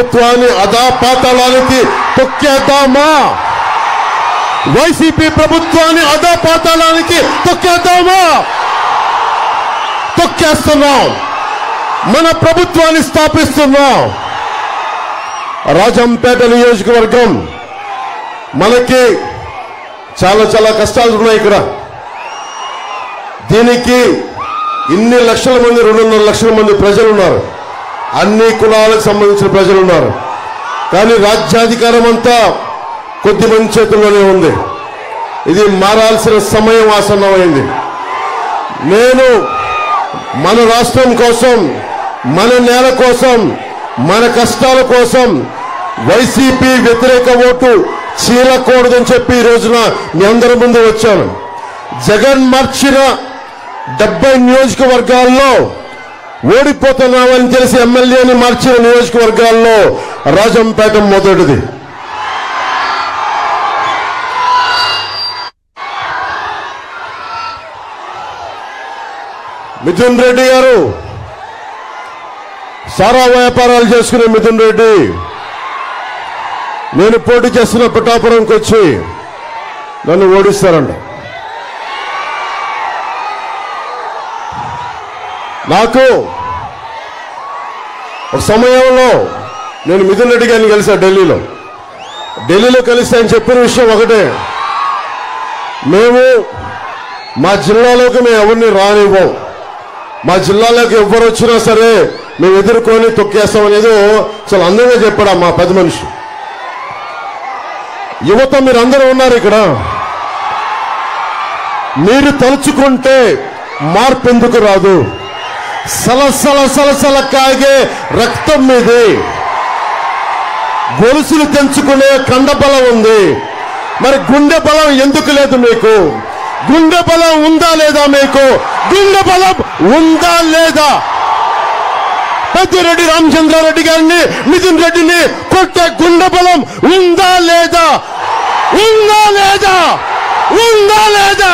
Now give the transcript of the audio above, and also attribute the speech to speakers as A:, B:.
A: ప్రభుత్వాన్ని అధాపాతాళానికి తొక్కేద్దామా? వైసీపీ ప్రభుత్వాన్ని అధాపాతాళానికి తొక్కేద్దామా? తొక్కేస్తున్నాం. మన ప్రభుత్వాన్ని స్థాపిస్తున్నాం. రాజంపేట నియోజకవర్గం మనకి చాలా చాలా కష్టాలు ఉన్నాయి ఇక్కడ. దీనికి ఇన్ని లక్షల మంది రెండున్నర లక్షల మంది ప్రజలు ఉన్నారు. అన్ని కులాలకు సంబంధించిన ప్రజలు ఉన్నారు కానీ రాజ్యాధికారం అంతా కొద్ది మంది చేతుల్లోనే ఉంది. ఇది మారాల్సిన సమయం ఆసన్నమైంది. నేను మన రాష్ట్రం కోసం మన నేల కోసం మన కష్టాల కోసం వైసీపీ వ్యతిరేక ఓటు చీలకూడదని చెప్పి ఈ రోజున మీ అందరి ముందు వచ్చాను. జగన్ మార్చిన డెబ్బై నియోజకవర్గాల్లో ఓడిపోతున్నామని తెలిసి ఎమ్మెల్యేని మార్చిన నియోజకవర్గాల్లో రాజంపేట మొదటిది. మిథున్ రెడ్డి గారు సారా వ్యాపారాలు చేసుకునే మిథున్ రెడ్డి. నేను పోటీ చేస్తున్న పిఠాపురంకి వచ్చి నన్ను ఓడిస్తారంట. నాకు ఒక సమయంలో నేను మిథున్ రెడ్డి గారిని కలిసా ఢిల్లీలో. ఢిల్లీలో కలిసి ఆయన చెప్పిన విషయం ఒకటే. మేము మా జిల్లాలోకి మేము ఎవరిని రానివ్వం. మా జిల్లాలోకి ఎవరు వచ్చినా సరే మేము ఎదుర్కొని తొక్కేస్తాం అనేది చాలా అందంగా చెప్పాడు మా పది మనిషి. యువత మీరందరూ ఉన్నారు ఇక్కడ. మీరు తలుచుకుంటే మార్పు ఎందుకు రాదు? సలసల సలసల కాగే రక్తం మీది. గొలుసులు తెంచుకునే కండ బలం ఉంది. మరి గుండె బలం ఎందుకు లేదు మీకు? గుండె బలం ఉందా లేదా మీకు? గుండె బలం ఉందా లేదా? పెద్దిరెడ్డి రామచంద్రారెడ్డి గారిని నితిన్ రెడ్డిని కొట్టే గుండె బలం ఉందా లేదా? ఉందా లేదా? ఉందా లేదా?